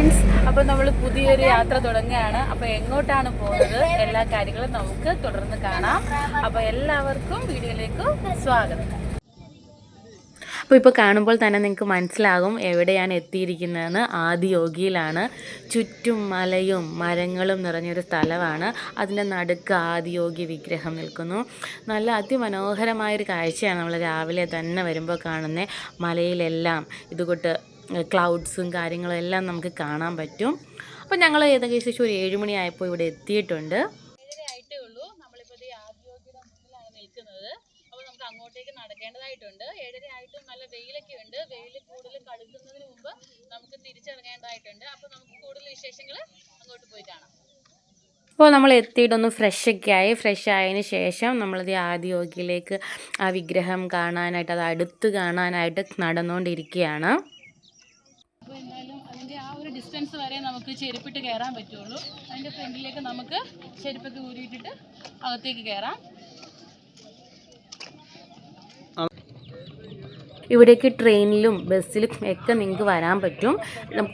Friends അപ്പോൾ നമ്മൾ പുതിയൊരു യാത്ര തുടങ്ങുകയാണ്. അപ്പോൾ എങ്ങോട്ടാണ് പോകുന്നത്? എല്ലാ കാര്യങ്ങളും നമുക്ക് തുടർന്ന് കാണാം. അപ്പോൾ എല്ലാവർക്കും വീഡിയോയിലേക്ക് സ്വാഗതം. അപ്പോൾ ഇപ്പോൾ കാണുമ്പോൾ തന്നെ നിങ്ങൾക്ക് മനസ്സിലാകും എവിടെയാണ് എത്തിയിരിക്കുന്നതെന്ന്. ആദിയോഗിയിലാണ് ചുറ്റും മലയും മരങ്ങളും നിറഞ്ഞൊരു സ്ഥലമാണ്. അതിന്റെ നടുക്ക് ആദിയോഗി വിഗ്രഹം നിൽക്കുന്നു. നല്ല അതിമനോഹരമായൊരു കാഴ്ചയാണ് നമ്മൾ രാവിലെ തന്നെ വരുമ്പോൾ കാണുന്നത് മലയിലെല്ലാം ഇതുകൊണ്ട് ക്ലൗഡ്സും കാര്യങ്ങളും എല്ലാം നമുക്ക് കാണാൻ പറ്റും. അപ്പോൾ ഞങ്ങൾ ഏകദേശം ഒരു ഏഴുമണി ആയപ്പോൾ ഇവിടെ എത്തിയിട്ടുണ്ട്. ആയിട്ടേ ഉള്ളൂ. നമ്മളിപ്പോൾ ഈ ആദിയോഗിയുടെ മുന്നിലാണ് നിൽക്കുന്നത്. അപ്പോൾ നമുക്ക് അങ്ങോട്ടേക്ക് നടക്കേണ്ടതായിട്ടുണ്ട്. ഏഴര ആയിട്ടും നല്ല വെയിലൊക്കെ ഉണ്ട്. വെയിൽ കൂടുതൽ കടുക്കുന്നതിന് മുമ്പ് നമുക്ക് തിരിച്ചിറങ്ങേണ്ടതായിട്ടുണ്ട്. അപ്പോൾ നമുക്ക് കൂടുതൽ വിശേഷങ്ങൾ അങ്ങോട്ട് പോയി കാണാം. അപ്പോൾ നമ്മൾ എത്തിയിട്ടൊന്ന് ഫ്രഷ് ഒക്കെ ആയി. ഫ്രഷ് ആയതിന് ശേഷം നമ്മളത് ആദ്യോഗിയിലേക്ക് ആ വിഗ്രഹം കാണാനായിട്ട് അത് അടുത്ത് കാണാനായിട്ട് നടന്നുകൊണ്ടിരിക്കുകയാണ് ഡിസ്റ്റൻസ് വരെ നമുക്ക് ചെരുപ്പിട്ട് കയറാൻ പറ്റുള്ളൂ. അതിന്റെ ഫ്രണ്ടിലേക്ക് നമുക്ക് ചെരുപ്പൊക്കെ ഊരിയിട്ടിട്ട് അകത്തേക്ക് കയറാം ഇവിടേക്ക് ട്രെയിനിലും ബസ്സിലും ഒക്കെ നിങ്ങൾക്ക് വരാൻ പറ്റും.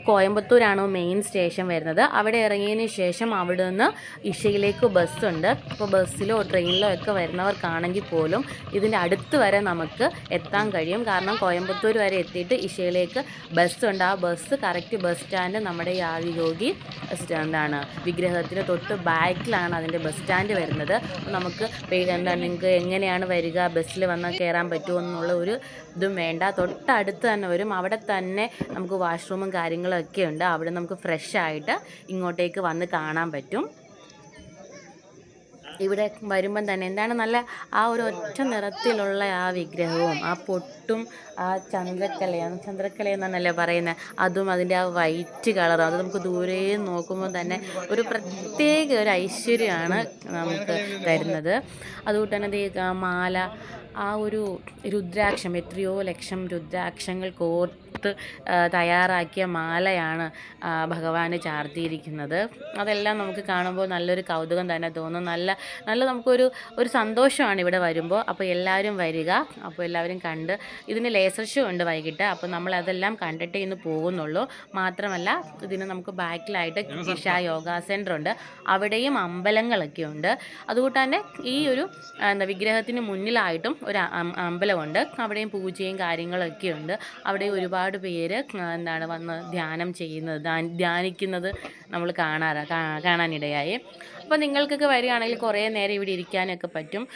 കോയമ്പത്തൂരാണ് മെയിൻ സ്റ്റേഷൻ വരുന്നത്. അവിടെ ഇറങ്ങിയതിന് ശേഷം അവിടെ നിന്ന് ഇഷയിലേക്ക് ബസ്സുണ്ട് അപ്പോൾ ബസ്സിലോ ട്രെയിനിലോ ഒക്കെ വരുന്നവർക്കാണെങ്കിൽ പോലും ഇതിന്റെ അടുത്ത് വരെ നമുക്ക് എത്താൻ കഴിയും. കാരണം കോയമ്പത്തൂർ വരെ എത്തിയിട്ട് ഇഷയിലേക്ക് ബസ്സുണ്ട് ആ ബസ് കറക്റ്റ് ബസ് സ്റ്റാൻഡ് നമ്മുടെ ഈ ആദിയോഗി സ്റ്റാൻഡാണ് വിഗ്രഹത്തിന് തൊട്ട് ബാക്കിലാണ് അതിന്റെ ബസ് സ്റ്റാൻഡ് വരുന്നത്. നമുക്ക് എന്താണ് നിങ്ങൾക്ക് എങ്ങനെയാണ് വരിക? ബസ്സിൽ വന്നാൽ കയറാൻ പറ്റുമോ? എന്നുള്ള ഒരു ഇതും വേണ്ട. തൊട്ടടുത്ത് തന്നെ വരും. അവിടെ തന്നെ നമുക്ക് വാഷ്റൂമും കാര്യങ്ങളൊക്കെ ഉണ്ട്. അവിടെ നമുക്ക് ഫ്രഷ് ആയിട്ട് ഇങ്ങോട്ടേക്ക് വന്ന് കാണാൻ പറ്റും. ഇവിടെ വരുമ്പം തന്നെ എന്താണ് നല്ല ആ ഒരു ഒറ്റ നിറത്തിലുള്ള ആ വിഗ്രഹവും ആ പൊട്ടും ആ ചന്ദ്രക്കലയാണ്. ചന്ദ്രക്കല എന്നാണല്ലേ പറയുന്നത് അതും അതിന്റെ ആ വൈറ്റ് കളറും അത് നമുക്ക് ദൂരെ നോക്കുമ്പോൾ തന്നെ ഒരു പ്രത്യേക ഒരു ഐശ്വര്യമാണ് നമുക്ക് തരുന്നത്. അതുകൊണ്ട് തന്നെ മാല ആ ഒരു രുദ്രാക്ഷം എത്രയോ ലക്ഷം രുദ്രാക്ഷങ്ങൾ കോർത്ത് ആ, തയ്യാറാക്കിയ മാലയാണ് ഭഗവാന് ചാർത്തിയിരിക്കുന്നത്. അതെല്ലാം നമുക്ക് കാണുമ്പോൾ നല്ലൊരു കൗതുകം തന്നെ തോന്നും. നല്ല നല്ല നമുക്കൊരു ഒരു സന്തോഷമാണ് ഇവിടെ വരുമ്പോൾ. അപ്പോൾ എല്ലാവരും വരിക. അപ്പോൾ എല്ലാവരും കണ്ട് ഇതിന് ലേസർ ഷോ ഉണ്ട് വൈകിട്ട്. അപ്പോൾ നമ്മൾ അതെല്ലാം കണ്ടിട്ടേ ഇന്ന് പോകുന്നുള്ളൂ. മാത്രമല്ല ഇതിന് നമുക്ക് ബാക്കിലായിട്ട് ജിഷ യോഗ സെന്റർ ഉണ്ട്. അവിടെയും അമ്പലങ്ങളൊക്കെ ഉണ്ട്. അതുകൊണ്ട് തന്നെ ഈ ഒരു എന്താ വിഗ്രഹത്തിന് മുന്നിലായിട്ടും ഒരു അമ്പലമുണ്ട്. അവിടെയും പൂജയും കാര്യങ്ങളൊക്കെ ഉണ്ട്. അവിടെ ഒരുപാട് പേര് എന്താണ് വന്ന് ധ്യാനം ചെയ്യുന്നത് ധ്യാ- ധ്യാനിക്കുന്നത് നമ്മൾ കാണാറ കാണാനിടയായി. അപ്പോൾ നിങ്ങൾക്കൊക്കെ വരികയാണെങ്കിൽ കുറേ നേരം ഇവിടെ ഇരിക്കാനൊക്കെ പറ്റും.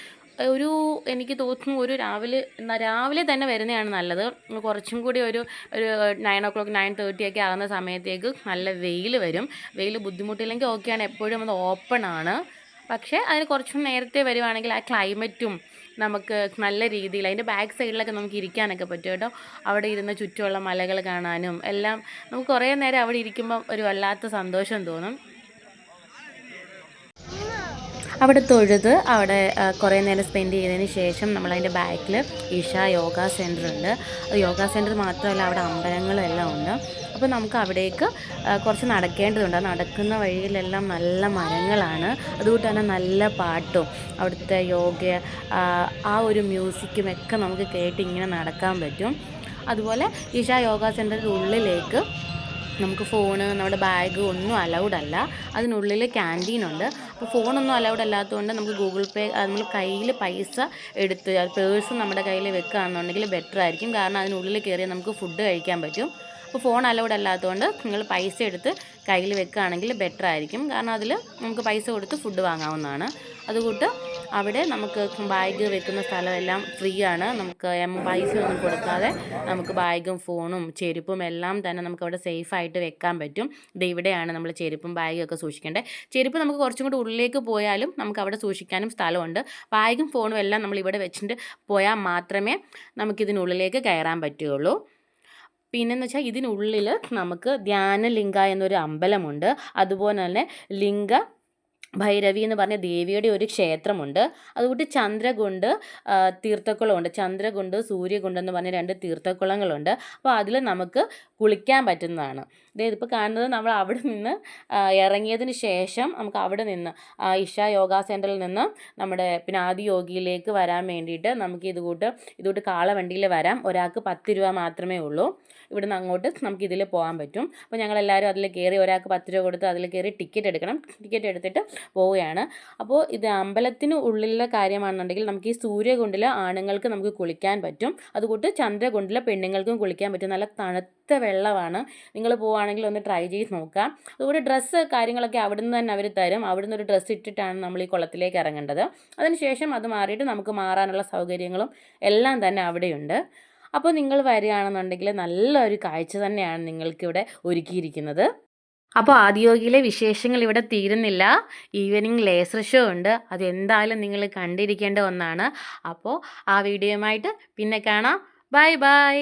ഒരു എനിക്ക് തോന്നുന്നു ഒരു രാവിലെ രാവിലെ തന്നെ വരുന്നതാണ് നല്ലത്. കുറച്ചും കൂടി ഒരു ഒരു nine o'clock nine thirty ഒക്കെ ആകുന്ന സമയത്തേക്ക് നല്ല വെയിൽ വരും. വെയിൽ ബുദ്ധിമുട്ടില്ലെങ്കിൽ ഓക്കെയാണ് എപ്പോഴും അത് ഓപ്പൺ ആണ്. പക്ഷേ അതിന് കുറച്ച് നേരത്തെ വരുവാണെങ്കിൽ ആ ക്ലൈമറ്റും നമുക്ക് നല്ല രീതിയിൽ അതിന്റെ ബാക്ക് സൈഡിലൊക്കെ നമുക്ക് ഇരിക്കാനൊക്കെ പറ്റും കേട്ടോ. അവിടെ ഇരുന്ന് ചുറ്റുമുള്ള മലകൾ കാണാനും എല്ലാം നമുക്ക് കുറേ നേരം അവിടെ ഇരിക്കുമ്പം ഒരു വല്ലാത്ത സന്തോഷം തോന്നും. അവിടെ തൊഴുത് അവിടെ കുറേ നേരം സ്പെൻഡ് ചെയ്തതിന് ശേഷം നമ്മളതിന്റെ ബാക്കിൽ ഇഷ യോഗ സെന്റർ ഉണ്ട്. യോഗ സെന്റർ മാത്രമല്ല അവിടെ അമ്പലങ്ങളും എല്ലാം ഉണ്ട്. അപ്പോൾ നമുക്ക് അവിടേക്ക് കുറച്ച് നടക്കേണ്ടതുണ്ട്. നടക്കുന്ന വഴിയിലെല്ലാം നല്ല മരങ്ങളാണ്. അതുകൊണ്ട് തന്നെ നല്ല പാട്ടും അവിടുത്തെ യോഗ ആ ഒരു മ്യൂസിക്കും ഒക്കെ നമുക്ക് കേട്ട് ഇങ്ങനെ നടക്കാൻ പറ്റും. അതുപോലെ ഇഷ യോഗ സെന്ററിന്റെ ഉള്ളിലേക്ക് നമുക്ക് ഫോണ് നമ്മുടെ ബാഗ് ഒന്നും അലൗഡ് അല്ല. അതിനുള്ളിൽ ക്യാന്റീൻ ഉണ്ട്. അപ്പോൾ ഫോണൊന്നും അലൗഡ് അല്ലാത്തതുകൊണ്ട് നമുക്ക് ഗൂഗിൾ പേ നമ്മൾ കയ്യിൽ പൈസ എടുത്ത് പേഴ്സ് നമ്മുടെ കയ്യിൽ വെക്കുകയാണെന്നുണ്ടെങ്കിൽ ബെറ്റർ ആയിരിക്കും. കാരണം അതിനുള്ളിൽ കയറിയാൽ നമുക്ക് ഫുഡ് കഴിക്കാൻ പറ്റും. അപ്പോൾ ഫോൺ അലൗഡ് അല്ലാത്തതുകൊണ്ട് നിങ്ങൾ പൈസ എടുത്ത് കയ്യിൽ വെക്കുകയാണെങ്കിൽ ബെറ്റർ ആയിരിക്കും. കാരണം അതിൽ നമുക്ക് പൈസ കൊടുത്ത് ഫുഡ് വാങ്ങാവുന്നതാണ്. അതുകൊണ്ട് അവിടെ നമുക്ക് ബാഗ് വെക്കുന്ന സ്ഥലമെല്ലാം ഫ്രീ ആണ് നമുക്ക് എം പൈസ ഒന്നും കൊടുക്കാതെ നമുക്ക് ബാഗും ഫോണും ചെരുപ്പും എല്ലാം തന്നെ നമുക്ക് അവിടെ സേഫ് ആയിട്ട് വെക്കാൻ പറ്റും. ഇത് ഇവിടെയാണ് നമ്മൾ ചെരുപ്പും ബാഗും ഒക്കെ സൂക്ഷിക്കേണ്ടത്. ചെരുപ്പ് നമുക്ക് കുറച്ചും കൂടി ഉള്ളിലേക്ക് പോയാലും നമുക്ക് അവിടെ സൂക്ഷിക്കാനും സ്ഥലമുണ്ട്. ബാഗും ഫോണും എല്ലാം നമ്മൾ ഇവിടെ വെച്ചിട്ട് പോയാൽ മാത്രമേ നമുക്കിതിനുള്ളിലേക്ക് കയറാൻ പറ്റുകയുള്ളൂ. പിന്നെന്ന് വെച്ചാൽ ഇതിനുള്ളിൽ നമുക്ക് ധ്യാനലിംഗ എന്നൊരു അമ്പലമുണ്ട്. അതുപോലെ തന്നെ ലിംഗ ഭൈരവി എന്ന് പറഞ്ഞ ദേവിയുടെ ഒരു ക്ഷേത്രമുണ്ട്. അതുകൂട്ട് ചന്ദ്രകുണ്ട് തീർത്ഥക്കുളമുണ്ട്. ചന്ദ്രകുണ്ട് സൂര്യകുണ്ട് എന്ന് പറഞ്ഞ രണ്ട് തീർത്ഥക്കുളങ്ങളുണ്ട്. അപ്പോൾ അതിൽ നമുക്ക് കുളിക്കാൻ പറ്റുന്നതാണ്. ഇതിപ്പോൾ കാണുന്നത് നമ്മൾ അവിടെ നിന്ന് ഇറങ്ങിയതിന് ശേഷം നമുക്ക് അവിടെ നിന്ന് ഇഷ യോഗ സെന്ററിൽ നിന്ന് നമ്മുടെ പിന്നെ ആദ്യ യോഗിയിലേക്ക് വരാൻ വേണ്ടിയിട്ട് നമുക്ക് ഇതുകൂട്ട് ഇതുകൂട്ട് കാളവണ്ടിയിൽ വരാം. ഒരാൾക്ക് പത്ത് രൂപ മാത്രമേ ഉള്ളൂ. ഇവിടെ നിന്ന് അങ്ങോട്ട് നമുക്ക് ഇതിൽ പോകാൻ പറ്റും. അപ്പോൾ ഞങ്ങളെല്ലാവരും അതിൽ കയറി ഒരാൾക്ക് പത്ത് രൂപ കൊടുത്ത് അതിൽ കയറി ടിക്കറ്റ് എടുക്കണം. ടിക്കറ്റ് എടുത്തിട്ട് പോവുകയാണ്. അപ്പോൾ ഇത് അമ്പലത്തിന് ഉള്ളിലെ കാര്യമാണെന്നുണ്ടെങ്കിൽ നമുക്ക് ഈ സൂര്യകുണ്ടിൽ ആണുങ്ങൾക്ക് നമുക്ക് കുളിക്കാൻ പറ്റും. അതുകൊണ്ട് ചന്ദ്രകുണ്ടിൽ പെണ്ണുങ്ങൾക്കും കുളിക്കാൻ പറ്റും. നല്ല തണുത്ത വെള്ളമാണ്. നിങ്ങൾ പോവുകയാണെങ്കിൽ ഒന്ന് ട്രൈ ചെയ്ത് നോക്കാം. അതുപോലെ ഡ്രസ്സ് കാര്യങ്ങളൊക്കെ അവിടുന്ന് തന്നെ അവർ തരും. അവിടുന്ന് ഒരു ഡ്രസ്സ് ഇട്ടിട്ടാണ് നമ്മൾ ഈ കുളത്തിലേക്ക് ഇറങ്ങേണ്ടത്. അതിനുശേഷം അത് മാറിയിട്ട് നമുക്ക് മാറാനുള്ള സൗകര്യങ്ങളും എല്ലാം തന്നെ അവിടെയുണ്ട്. അപ്പോൾ നിങ്ങൾ വരികയാണെന്നുണ്ടെങ്കിൽ നല്ലൊരു കാഴ്ച തന്നെയാണ് നിങ്ങൾക്കിവിടെ ഒരുക്കിയിരിക്കുന്നത്. അപ്പോൾ ആദ്യോഗിയിലെ വിശേഷങ്ങൾ ഇവിടെ തീരുന്നില്ല. ഈവനിങ് ലേസർ ഷോ ഉണ്ട്. അതെന്തായാലും നിങ്ങൾ കണ്ടിരിക്കേണ്ട ഒന്നാണ്. അപ്പോൾ ആ വീഡിയോയുമായിട്ട് പിന്നെ കാണാം. Bye bye